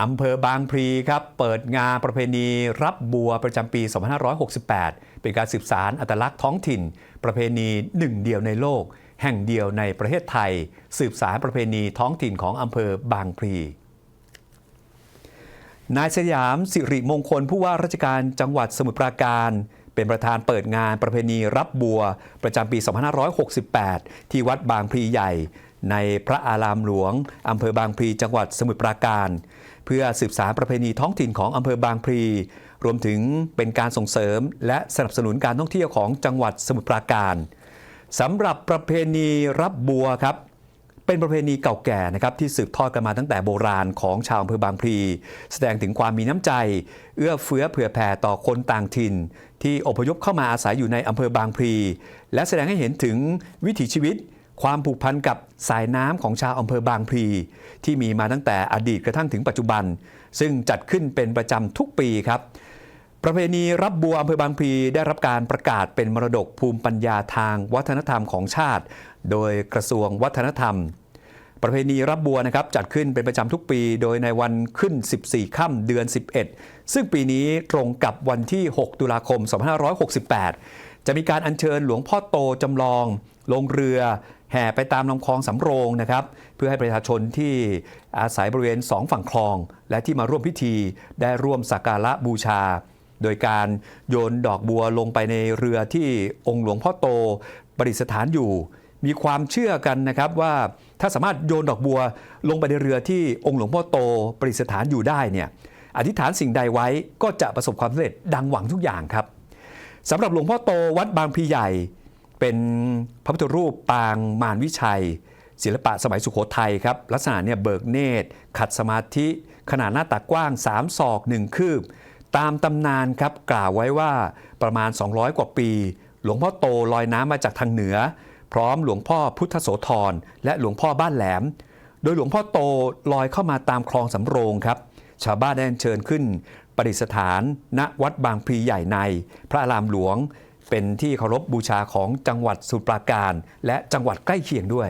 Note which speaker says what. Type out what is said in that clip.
Speaker 1: อำเภอบางพลีครับเปิดงานประเพณีรับบัวประจำปี 2568 เป็นการสืบสารอัตลักษณ์ท้องถิ่น ประเพณีหนึ่งเดียวในโลก แห่งเดียวในประเทศไทย สืบสารประเพณีท้องถิ่นของอำเภอบางพลีนายสยามสิริมงคลผู้ว่าราชการจังหวัดสมุทรปราการ เป็นประธานเปิดงานประเพณีรับบัว ประจำปี 2568 ที่วัดบางพลีใหญ่ ในพระอารามหลวงอำเภอบางพลีจังหวัดสมุทรปราการ เพื่อสืบสารประเพณีท้องถิ่นของอำเภอบางพลีรวมถึงเป็นการส่งเสริม และสนับสนุนการท่องเที่ยวของจังหวัดสมุทรปราการสำหรับประเพณีรับบัวครับเป็นประเพณีเก่าแก่นะครับที่สืบทอดกันมาตั้งแต่โบราณของชาวอำเภอบางพลีแสดงถึงความมีน้ำใจ เอื้อเฟื้อเผื่อแผ่ต่อคนต่างถิ่น ที่อพยพเข้ามาอาศัยอยู่ในอำเภอบางพลีและแสดงให้เห็นถึงวิถีชีวิต ความผูกพันกับสายน้ำของชาวอำเภอบางพลีที่มีมาตั้งแต่อดีตกระทั่งถึงปัจจุบัน ซึ่งจัดขึ้นเป็นประจำทุกปีครับ ประเพณีรับบัวอำเภอบางพลีได้รับการประกาศเป็นมรดกภูมิปัญญาทางวัฒนธรรมของชาติ โดยกระทรวงวัฒนธรรม ประเพณีรับบัวนะครับจัดขึ้นเป็นประจำทุกปี โดยในวันขึ้น 14 ค่ำเดือน 11 ซึ่งปีนี้ตรงกับวันที่ 6 ตุลาคม 2568จะมีการอัญเชิญหลวงพ่อโตจำลอง ลงเรือ แห่ไปตามลำคลองสำโรงนะครับ เพื่อให้ประชาชนที่อาศัยบริเวณสองฝั่งคลอง และที่มาร่วมพิธีได้ร่วมสักการะบูชา โดยการโยนดอกบัวลงไปในเรือที่องค์หลวงพ่อโตประดิษฐานอยู่ มีความเชื่อกันนะครับว่าถ้าสามารถโยนดอกบัวลงไปในเรือที่องค์หลวงพ่อโตประดิษฐานอยู่ได้เนี่ยอธิษฐานสิ่งใดไว้ก็จะประสบความสำเร็จดังหวังทุกอย่างครับสำหรับหลวงพ่อโตวัดบางพลีใหญ่ เป็นพระพุทธรูปปางมารวิชัย ศิลปะสมัยสุโขทัยครับ ลักษณะเนี่ยเบิกเนตร ขัดสมาธิ ขนาดหน้าตักกว้าง 3 ศอก 1 คืบ ตามตำนานครับกล่าวไว้ว่าประมาณ 200 กว่าปี หลวงพ่อโตลอยน้ำมาจากทางเหนือ พร้อมหลวงพ่อพุทธโสธรและหลวงพ่อบ้านแหลม โดยหลวงพ่อโตลอยเข้ามาตามคลองสำโรงครับชาวบ้านได้เชิญขึ้นประดิษฐาน ณวัดบางพลีใหญ่ใน พระอารามหลวง เป็นที่เคารพบูชาของจังหวัดสุพรปราการ และจังหวัดใกล้เคียงด้วย